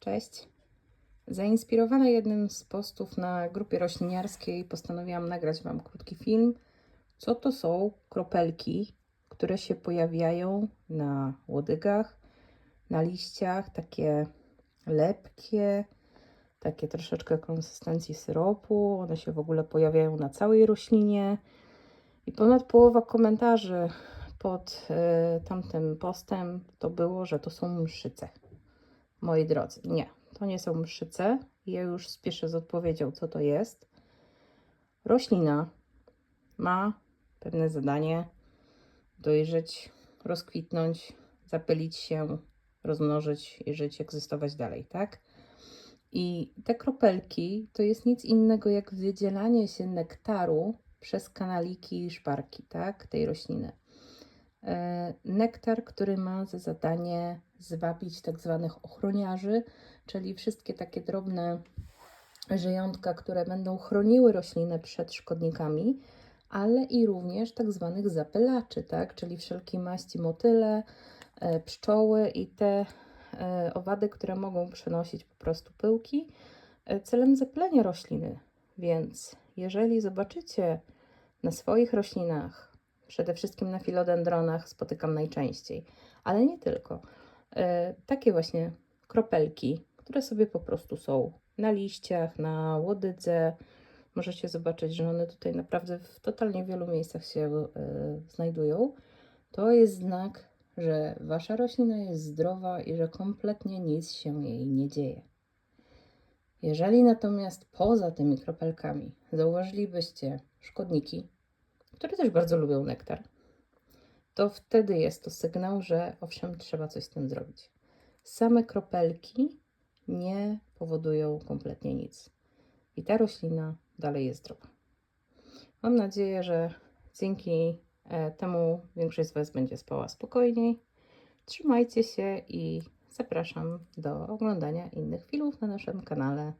Cześć. Zainspirowana jednym z postów na grupie rośliniarskiej postanowiłam nagrać Wam krótki film. Co to są kropelki, które się pojawiają na łodygach, na liściach, takie lepkie, takie troszeczkę konsystencji syropu. One się w ogóle pojawiają na całej roślinie. I ponad połowa komentarzy pod y, tamtym postem to było, że to są mszyce. Moi drodzy, nie, to nie są mszyce. Ja już spieszę z odpowiedzią, co to jest. Roślina ma pewne zadanie dojrzeć, rozkwitnąć, zapylić się, rozmnożyć i żyć, egzystować dalej, tak? I te kropelki to jest nic innego jak wydzielanie się nektaru przez kanaliki i szparki, tak, tej rośliny. E, Nektar, który ma za zadanie zwabić tak zwanych ochroniarzy, czyli wszystkie takie drobne żyjątka, które będą chroniły roślinę przed szkodnikami, ale i również tak zwanych zapylaczy, tak, czyli wszelkie maści motyle, e, pszczoły i te e, owady, które mogą przenosić po prostu pyłki celem zapylenia rośliny. Więc jeżeli zobaczycie na swoich roślinach, przede wszystkim na filodendronach spotykam najczęściej, ale nie tylko, e, takie właśnie kropelki, które sobie po prostu są na liściach, na łodydze. Możecie zobaczyć, że one tutaj naprawdę w totalnie wielu miejscach się e, znajdują. To jest znak, że wasza roślina jest zdrowa i że kompletnie nic się jej nie dzieje. Jeżeli natomiast poza tymi kropelkami zauważylibyście szkodniki, które też bardzo lubią nektar, to wtedy jest to sygnał, że owszem, trzeba coś z tym zrobić. Same kropelki nie powodują kompletnie nic. I ta roślina dalej jest zdrowa. Mam nadzieję, że dzięki e, temu większość z Was będzie spała spokojniej. Trzymajcie się i zapraszam do oglądania innych filmów na naszym kanale.